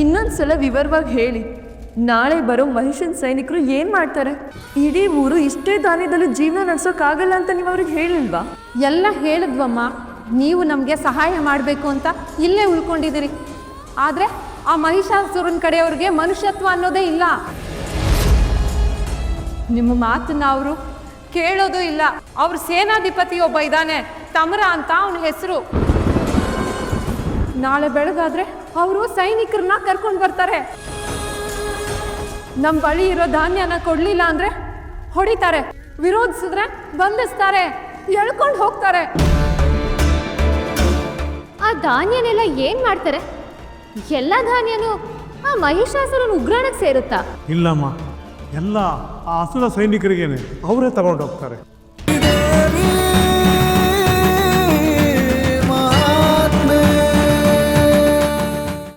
ಇನ್ನೊಂದ್ಸಲ ವಿವರವಾಗಿ ಹೇಳಿ. ನಾಳೆ ಬರೋ ಮಹಿಷನ್ ಸೈನಿಕರು ಏನು ಮಾಡ್ತಾರೆ? ಇಡೀ ಊರು ಇಷ್ಟೇ ಧಾನ್ಯದಲ್ಲೂ ಜೀವನ ನಡೆಸೋಕ್ಕಾಗಲ್ಲ ಅಂತ ನೀವು ಅವ್ರಿಗೆ ಹೇಳಿಲ್ವಾ? ಎಲ್ಲ ಹೇಳಿದ್ವಮ್ಮ. ನೀವು ನಮಗೆ ಸಹಾಯ ಮಾಡಬೇಕು ಅಂತ ಇಲ್ಲೇ ಉಳ್ಕೊಂಡಿದ್ದೀರಿ. ಆದರೆ ಆ ಮಹಿಷಾಸುರನ ಕಡೆಯವ್ರಿಗೆ ಮನುಷ್ಯತ್ವ ಅನ್ನೋದೇ ಇಲ್ಲ. ನಿಮ್ಮ ಮಾತನ್ನ ಅವರು ಕೇಳೋದು ಇಲ್ಲ. ಅವ್ರ ಸೇನಾಧಿಪತಿ ಒಬ್ಬ ಇದ್ದಾನೆ. ತಮರ ಅಂತ ಅವನ ಹೆಸರು. ನಾಳೆ ಬೆಳಗಾದ್ರೆ ಅವರು ಸೈನಿಕರನ್ನ ಕರ್ಕೊಂಡು ಬರ್ತಾರೆ. ನಮ್ಮ ಬಳಿ ಇರೋ ಧಾನ್ಯನ ಕೊಡ್ಲಿಲ್ಲ ಅಂದ್ರೆ ಹೊಡಿತಾರೆ ವಿರೋಧಿಸಿದ್ರೆ ಬಂಧಿಸ್ತಾರೆ ಎಳ್ಕೊಂಡು ಹೋಗ್ತಾರೆ. ಆ ಧಾನ್ಯನೆಲ್ಲ ಏನ್ ಮಾಡ್ತಾರೆ? ಎಲ್ಲ ಧಾನ್ಯನೂ ಆ ಮಹಿಷಾಸುರನ ಉಗ್ರಾಣಕ್ಕೆ ಸೇರುತ್ತಾ? ಇಲ್ಲಮ್ಮ ಎಲ್ಲ ಆ ಅಸುರ ಸೈನಿಕರಿಗೇನೆ ಅವರೇ ತಗೊಂಡು ಹೋಗ್ತಾರೆ.